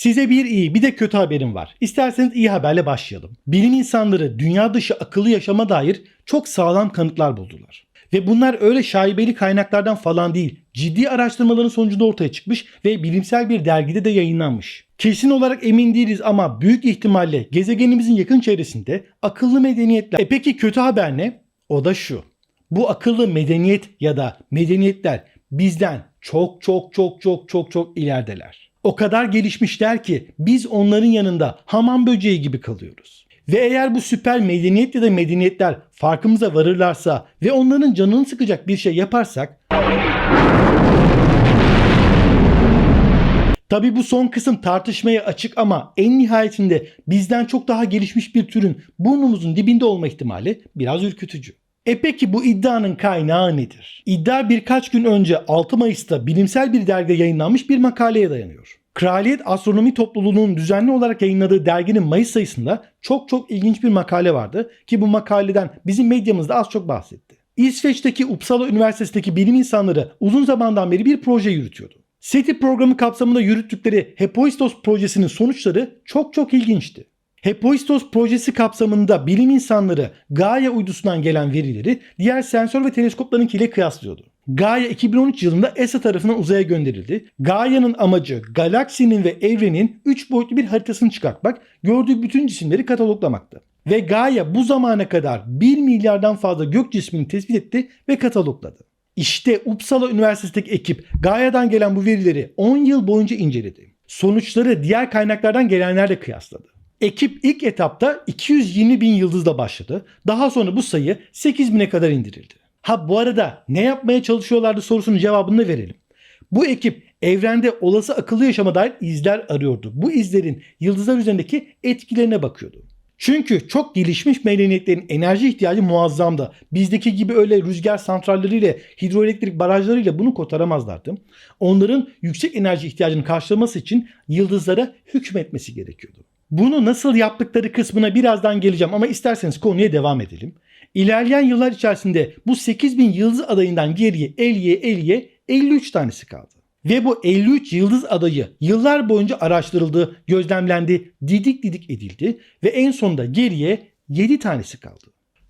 Size bir iyi bir de kötü haberim var. İsterseniz iyi haberle başlayalım. Bilim insanları dünya dışı akıllı yaşama dair çok sağlam kanıtlar buldular. Ve bunlar öyle şaibeli kaynaklardan falan değil. Ciddi araştırmaların sonucunda ortaya çıkmış ve bilimsel bir dergide de yayınlanmış. Kesin olarak emin değiliz ama büyük ihtimalle gezegenimizin yakın çevresinde akıllı medeniyetler. E peki kötü haber ne? O da şu. Bu akıllı medeniyet ya da medeniyetler bizden çok çok çok çok çok çok ilerideler. O kadar gelişmişler ki biz onların yanında hamam böceği gibi kalıyoruz. Ve eğer bu süper medeniyet ya da medeniyetler farkımıza varırlarsa ve onların canını sıkacak bir şey yaparsak Tabi bu son kısım tartışmaya açık ama en nihayetinde bizden çok daha gelişmiş bir türün burnumuzun dibinde olma ihtimali biraz ürkütücü. E peki bu iddianın kaynağı nedir? İddia birkaç gün önce 6 Mayıs'ta bilimsel bir dergide yayınlanmış bir makaleye dayanıyor. Kraliyet Astronomi Topluluğu'nun düzenli olarak yayınladığı derginin Mayıs sayısında çok çok ilginç bir makale vardı ki bu makaleden bizim medyamızda az çok bahsetti. İsveç'teki Uppsala Üniversitesi'ndeki bilim insanları uzun zamandan beri bir proje yürütüyordu. SETI programı kapsamında yürüttükleri Hephaistos projesinin sonuçları çok çok ilginçti. Hephaistos projesi kapsamında bilim insanları Gaia uydusundan gelen verileri diğer sensör ve teleskoplarınkiyle kıyaslıyordu. Gaia 2013 yılında ESA tarafından uzaya gönderildi. Gaia'nın amacı galaksinin ve evrenin 3 boyutlu bir haritasını çıkartmak, gördüğü bütün cisimleri kataloglamaktı. Ve Gaia bu zamana kadar 1 milyardan fazla gök cismini tespit etti ve katalogladı. İşte Uppsala Üniversitesi'ndeki ekip Gaia'dan gelen bu verileri 10 yıl boyunca inceledi. Sonuçları diğer kaynaklardan gelenlerle kıyasladı. Ekip ilk etapta 220 bin yıldızla başladı. Daha sonra bu sayı 8 bine kadar indirildi. Ha bu arada ne yapmaya çalışıyorlardı sorusunun cevabını da verelim. Bu ekip evrende olası akıllı yaşama dair izler arıyordu. Bu izlerin yıldızlar üzerindeki etkilerine bakıyordu. Çünkü çok gelişmiş medeniyetlerin enerji ihtiyacı muazzamdı. Bizdeki gibi öyle rüzgar santralleriyle, hidroelektrik barajlarıyla bunu kotaramazlardı. Onların yüksek enerji ihtiyacını karşılaması için yıldızlara hükmetmesi gerekiyordu. Bunu nasıl yaptıkları kısmına birazdan geleceğim ama isterseniz konuya devam edelim. İlerleyen yıllar içerisinde bu 8000 yıldız adayından geriye eliye eliye 53 tanesi kaldı. Ve bu 53 yıldız adayı yıllar boyunca araştırıldı, gözlemlendi, didik didik edildi ve en sonunda geriye 7 tanesi kaldı.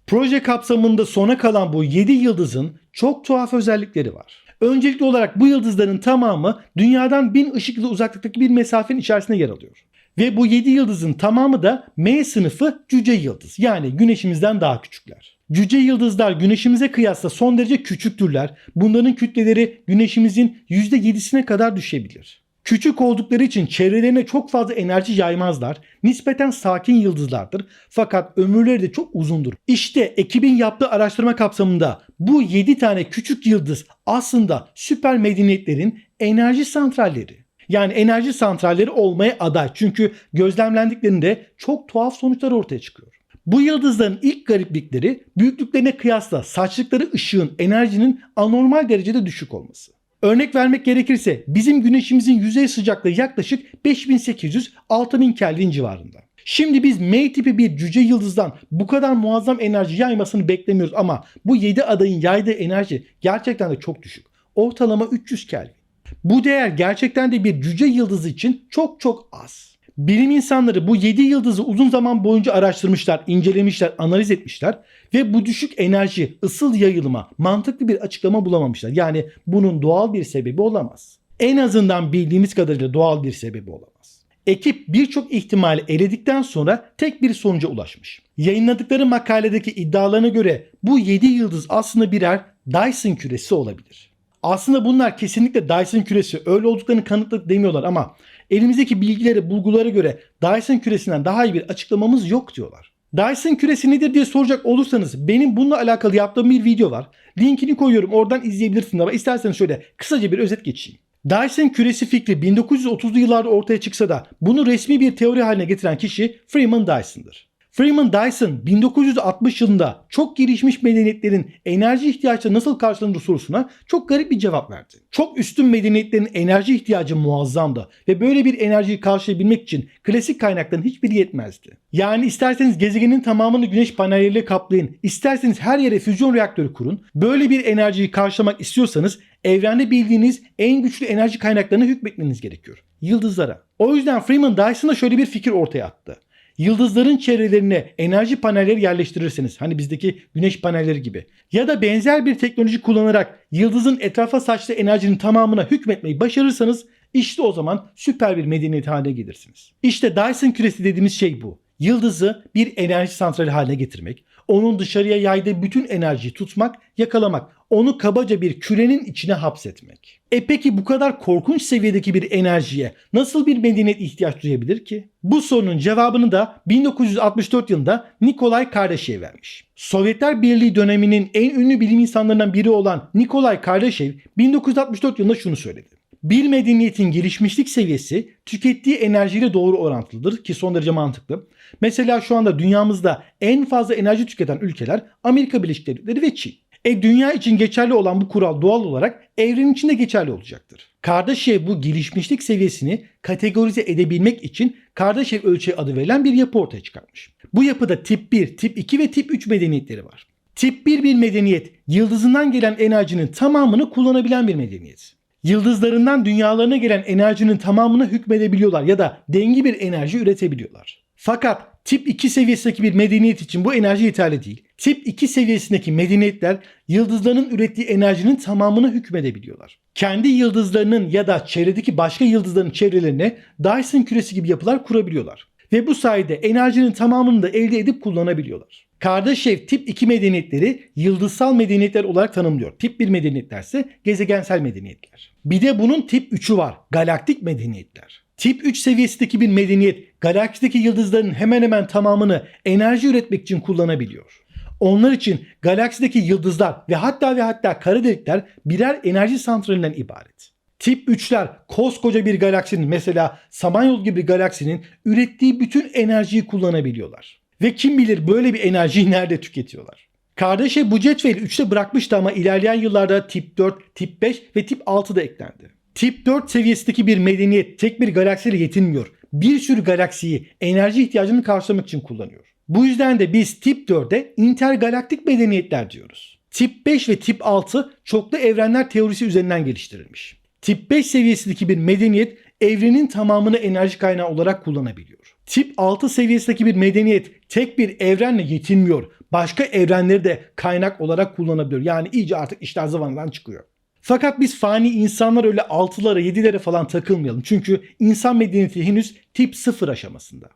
Proje kapsamında sona kalan bu 7 yıldızın çok tuhaf özellikleri var. Öncelikli olarak bu yıldızların tamamı dünyadan 1000 ışık yılı uzaklıktaki bir mesafenin içerisinde yer alıyor. Ve bu 7 yıldızın tamamı da M sınıfı cüce yıldız. Yani güneşimizden daha küçükler. Cüce yıldızlar güneşimize kıyasla son derece küçüktürler. Bunların kütleleri güneşimizin %7'sine kadar düşebilir. Küçük oldukları için çevrelerine çok fazla enerji yaymazlar. Nispeten sakin yıldızlardır. Fakat ömürleri de çok uzundur. İşte ekibin yaptığı araştırma kapsamında bu 7 tane küçük yıldız aslında süper medeniyetlerin enerji santralleri. Yani enerji santralleri olmaya aday. Çünkü gözlemlendiklerinde çok tuhaf sonuçlar ortaya çıkıyor. Bu yıldızların ilk gariplikleri büyüklüklerine kıyasla saçtıkları ışığın enerjinin anormal derecede düşük olması. Örnek vermek gerekirse bizim güneşimizin yüzey sıcaklığı yaklaşık 5800-6000 Kelvin civarında. Şimdi biz M tipi bir cüce yıldızdan bu kadar muazzam enerji yaymasını beklemiyoruz ama bu 7 adayın yaydığı enerji gerçekten de çok düşük. Ortalama 300 Kelvin. Bu değer gerçekten de bir cüce yıldızı için çok çok az. Bilim insanları bu 7 yıldızı uzun zaman boyunca araştırmışlar, incelemişler, analiz etmişler ve bu düşük enerji, ısıl yayılıma mantıklı bir açıklama bulamamışlar. Yani bunun doğal bir sebebi olamaz. En azından bildiğimiz kadarıyla doğal bir sebebi olamaz. Ekip birçok ihtimali eledikten sonra tek bir sonuca ulaşmış. Yayınladıkları makaledeki iddialarına göre bu 7 yıldız aslında birer Dyson küresi olabilir. Aslında bunlar kesinlikle Dyson küresi öyle olduklarını kanıtladı demiyorlar ama elimizdeki bilgilere, bulgulara göre Dyson küresinden daha iyi bir açıklamamız yok diyorlar. Dyson küresi nedir diye soracak olursanız benim bununla alakalı yaptığım bir video var. Linkini koyuyorum oradan izleyebilirsiniz ama isterseniz şöyle kısaca bir özet geçeyim. Dyson küresi fikri 1930'lu yıllarda ortaya çıksa da bunu resmi bir teori haline getiren kişi Freeman Dyson'dır. Freeman Dyson 1960 yılında çok gelişmiş medeniyetlerin enerji ihtiyaçları nasıl karşılanır sorusuna çok garip bir cevap verdi. Çok üstün medeniyetlerin enerji ihtiyacı muazzamdı ve böyle bir enerjiyi karşılayabilmek için klasik kaynakların hiçbiri yetmezdi. Yani isterseniz gezegenin tamamını güneş panelleriyle kaplayın, isterseniz her yere füzyon reaktörü kurun. Böyle bir enerjiyi karşılamak istiyorsanız Evrende bildiğiniz en güçlü enerji kaynaklarına hükmetmeniz gerekiyor. Yıldızlara. O yüzden Freeman Dyson'a şöyle bir fikir ortaya attı. Yıldızların çevrelerine enerji panelleri yerleştirirseniz hani bizdeki güneş panelleri gibi ya da benzer bir teknoloji kullanarak yıldızın etrafa saçtığı enerjinin tamamına hükmetmeyi başarırsanız işte o zaman süper bir medeniyet haline gelirsiniz. İşte Dyson küresi dediğimiz şey bu. Yıldızı bir enerji santrali haline getirmek, onun dışarıya yaydığı bütün enerjiyi tutmak, yakalamak, onu kabaca bir kürenin içine hapsetmek. E peki bu kadar korkunç seviyedeki bir enerjiye nasıl bir medeniyet ihtiyaç duyabilir ki? Bu sorunun cevabını da 1964 yılında Nikolay Kardashev vermiş. Sovyetler Birliği döneminin en ünlü bilim insanlarından biri olan Nikolay Kardashev 1964 yılında şunu söyledi. Bir medeniyetin gelişmişlik seviyesi tükettiği enerjiyle doğru orantılıdır ki son derece mantıklı. Mesela şu anda dünyamızda en fazla enerji tüketen ülkeler Amerika Birleşik Devletleri ve Çin. E dünya için geçerli olan bu kural doğal olarak evren için de geçerli olacaktır. Kardashev bu gelişmişlik seviyesini kategorize edebilmek için Kardashev ölçeği adı verilen bir yapı ortaya çıkartmış. Bu yapıda tip 1, tip 2 ve tip 3 medeniyetleri var. Tip 1 bir medeniyet yıldızından gelen enerjinin tamamını kullanabilen bir medeniyet. Yıldızlarından dünyalarına gelen enerjinin tamamına hükmedebiliyorlar ya da dengi bir enerji üretebiliyorlar. Fakat tip 2 seviyesindeki bir medeniyet için bu enerji yeterli değil. Tip 2 seviyesindeki medeniyetler yıldızların ürettiği enerjinin tamamına hükmedebiliyorlar. Kendi yıldızlarının ya da çevredeki başka yıldızların çevrelerine Dyson küresi gibi yapılar kurabiliyorlar. Ve bu sayede enerjinin tamamını da elde edip kullanabiliyorlar. Kardashev tip 2 medeniyetleri yıldızsal medeniyetler olarak tanımlıyor. Tip 1 medeniyetler ise gezegensel medeniyetler. Bir de bunun tip 3'ü var. Galaktik medeniyetler. Tip 3 seviyesindeki bir medeniyet galaktideki yıldızların hemen hemen tamamını enerji üretmek için kullanabiliyor. Onlar için galaksideki yıldızlar ve hatta ve hatta kara delikler birer enerji santralinden ibaret. Tip 3'ler koskoca bir galaksinin mesela Samanyolu gibi bir galaksinin ürettiği bütün enerjiyi kullanabiliyorlar. Ve kim bilir böyle bir enerjiyi nerede tüketiyorlar. Kardeşe bu cetveli 3'te bırakmıştı ama ilerleyen yıllarda tip 4, tip 5 ve tip 6 da eklendi. Tip 4 seviyesindeki bir medeniyet tek bir galaksiyle yetinmiyor. Bir sürü galaksiyi enerji ihtiyacını karşılamak için kullanıyor. Bu yüzden de biz tip 4'e intergalaktik medeniyetler diyoruz. Tip 5 ve tip 6 çoklu evrenler teorisi üzerinden geliştirilmiş. Tip 5 seviyesindeki bir medeniyet evrenin tamamını enerji kaynağı olarak kullanabiliyor. Tip 6 seviyesindeki bir medeniyet tek bir evrenle yetinmiyor. Başka evrenleri de kaynak olarak kullanabiliyor. Yani iyice artık işler zıvanadan çıkıyor. Fakat biz fani insanlar öyle 6'lara 7'lere falan takılmayalım. Çünkü insan medeniyeti henüz tip 0 aşamasında.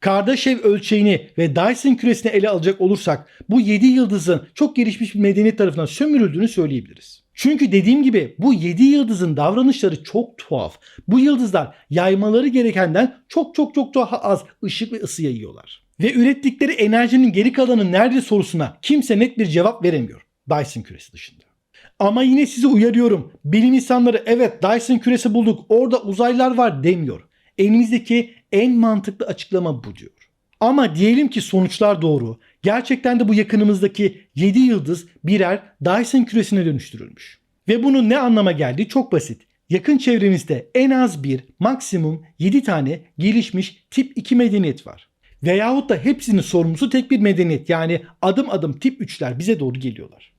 Kardashev ölçeğini ve Dyson küresini ele alacak olursak bu 7 yıldızın çok gelişmiş bir medeniyet tarafından sömürüldüğünü söyleyebiliriz. Çünkü dediğim gibi bu 7 yıldızın davranışları çok tuhaf. Bu yıldızlar yaymaları gerekenden çok çok çok daha az ışık ve ısı yayıyorlar. Ve ürettikleri enerjinin geri kalanı nerede sorusuna kimse net bir cevap veremiyor. Dyson küresi dışında. Ama yine sizi uyarıyorum. Bilim insanları evet Dyson küresi bulduk orada uzaylılar var demiyor. Elimizdeki en mantıklı açıklama bu diyor. Ama diyelim ki sonuçlar doğru. Gerçekten de bu yakınımızdaki 7 yıldız birer Dyson küresine dönüştürülmüş. Ve bunun ne anlama geldiği çok basit. Yakın çevremizde en az bir, maksimum 7 tane gelişmiş tip 2 medeniyet var. Veyahut da hepsinin sorumlusu tek bir medeniyet yani adım adım tip 3'ler bize doğru geliyorlar.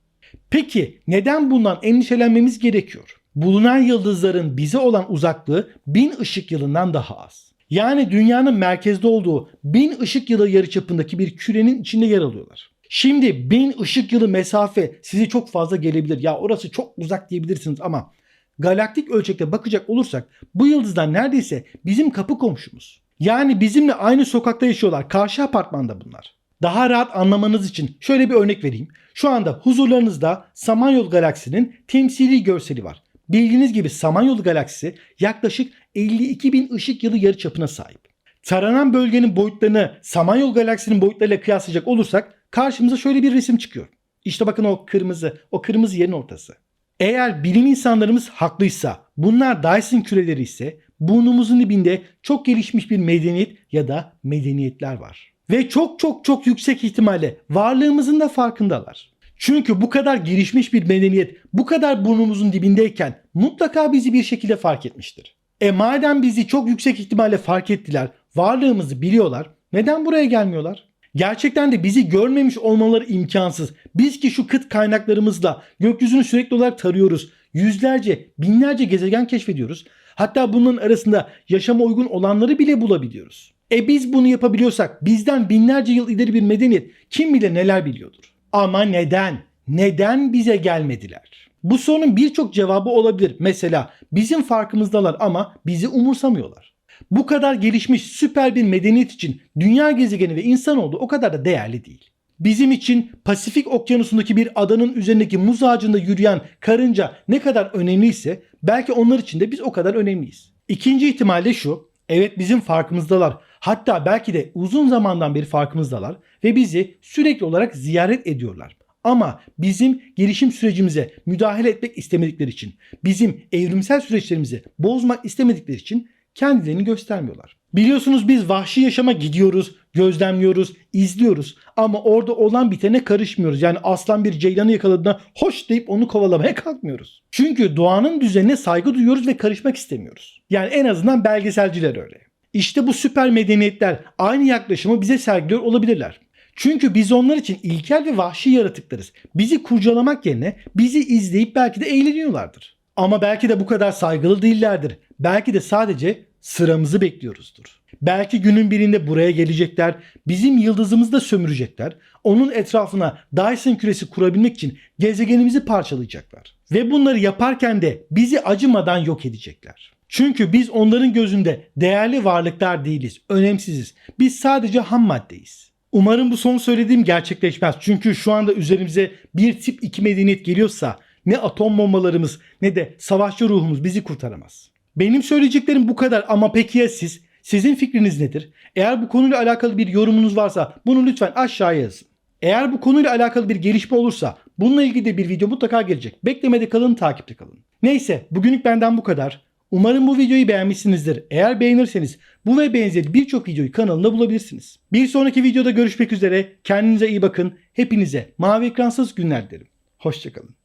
Peki neden bundan endişelenmemiz gerekiyor? Bulunan yıldızların bize olan uzaklığı 1000 ışık yılından daha az. Yani dünyanın merkezde olduğu 1000 ışık yılı yarıçapındaki bir kürenin içinde yer alıyorlar. Şimdi 1000 ışık yılı mesafe sizi çok fazla gelebilir. Ya orası çok uzak diyebilirsiniz ama galaktik ölçekte bakacak olursak bu yıldızlar neredeyse bizim kapı komşumuz. Yani bizimle aynı sokakta yaşıyorlar. Karşı apartmanda bunlar. Daha rahat anlamanız için şöyle bir örnek vereyim. Şu anda huzurlarınızda Samanyolu galaksinin temsili görseli var. Bildiğiniz gibi Samanyolu galaksisi yaklaşık 52 bin ışık yılı yarıçapına sahip. Taranan bölgenin boyutlarını Samanyolu galaksinin boyutlarıyla kıyaslayacak olursak karşımıza şöyle bir resim çıkıyor. İşte bakın o kırmızı, o kırmızı yerin ortası. Eğer bilim insanlarımız haklıysa, bunlar Dyson küreleri ise burnumuzun dibinde çok gelişmiş bir medeniyet ya da medeniyetler var. Ve çok çok çok yüksek ihtimalle varlığımızın da farkındalar. Çünkü bu kadar gelişmiş bir medeniyet bu kadar burnumuzun dibindeyken mutlaka bizi bir şekilde fark etmiştir. E madem bizi çok yüksek ihtimalle fark ettiler, varlığımızı biliyorlar, neden buraya gelmiyorlar? Gerçekten de bizi görmemiş olmaları imkansız. Biz ki şu kıt kaynaklarımızla gökyüzünü sürekli olarak tarıyoruz. yüzlerce, binlerce gezegen keşfediyoruz. Hatta bunların arasında yaşama uygun olanları bile bulabiliyoruz. E biz bunu yapabiliyorsak bizden binlerce yıl ileri bir medeniyet kim bilir neler biliyordur. Ama neden? Neden bize gelmediler? Bu sorunun birçok cevabı olabilir. Mesela bizim farkımızdalar ama bizi umursamıyorlar. Bu kadar gelişmiş süper bir medeniyet için dünya gezegeni ve insanoğlu o kadar da değerli değil. Bizim için Pasifik Okyanusu'ndaki bir adanın üzerindeki muz ağacında yürüyen karınca ne kadar önemliyse belki onlar için de biz o kadar önemliyiz. İkinci ihtimal de şu. Evet bizim farkımızdalar. Hatta belki de uzun zamandan beri farkımızdalar ve bizi sürekli olarak ziyaret ediyorlar. Ama bizim gelişim sürecimize müdahale etmek istemedikleri için, bizim evrimsel süreçlerimizi bozmak istemedikleri için kendilerini göstermiyorlar. Biliyorsunuz biz vahşi yaşama gidiyoruz, gözlemliyoruz, izliyoruz ama orada olan bitene karışmıyoruz. Yani aslan bir ceylanı yakaladığında hoş deyip onu kovalamaya kalkmıyoruz. Çünkü doğanın düzenine saygı duyuyoruz ve karışmak istemiyoruz. Yani en azından belgeselciler öyle. İşte bu süper medeniyetler aynı yaklaşımı bize sergiliyor olabilirler. Çünkü biz onlar için ilkel ve vahşi yaratıklarız. Bizi kurcalamak yerine bizi izleyip belki de eğleniyorlardır. Ama belki de bu kadar saygılı değillerdir. Belki de sadece sıramızı bekliyoruzdur. Belki günün birinde buraya gelecekler, bizim yıldızımızı da sömürecekler. Onun etrafına Dyson küresi kurabilmek için gezegenimizi parçalayacaklar. Ve bunları yaparken de bizi acımadan yok edecekler. Çünkü biz onların gözünde değerli varlıklar değiliz, önemsiziz. Biz sadece ham maddeyiz. Umarım bu son söylediğim gerçekleşmez. Çünkü şu anda üzerimize bir tip 2 medeniyet geliyorsa ne atom bombalarımız ne de savaşçı ruhumuz bizi kurtaramaz. Benim söyleyeceklerim bu kadar ama peki ya siz? Sizin fikriniz nedir? Eğer bu konuyla alakalı bir yorumunuz varsa bunu lütfen aşağıya yazın. Eğer bu konuyla alakalı bir gelişme olursa bununla ilgili de bir video mutlaka gelecek. Beklemede kalın, takipte kalın. Neyse bugünlük benden bu kadar. Umarım bu videoyu beğenmişsinizdir. Eğer beğenirseniz bu ve benzeri birçok videoyu kanalımda bulabilirsiniz. Bir sonraki videoda görüşmek üzere. Kendinize iyi bakın. Hepinize mavi ekransız günler dilerim. Hoşçakalın.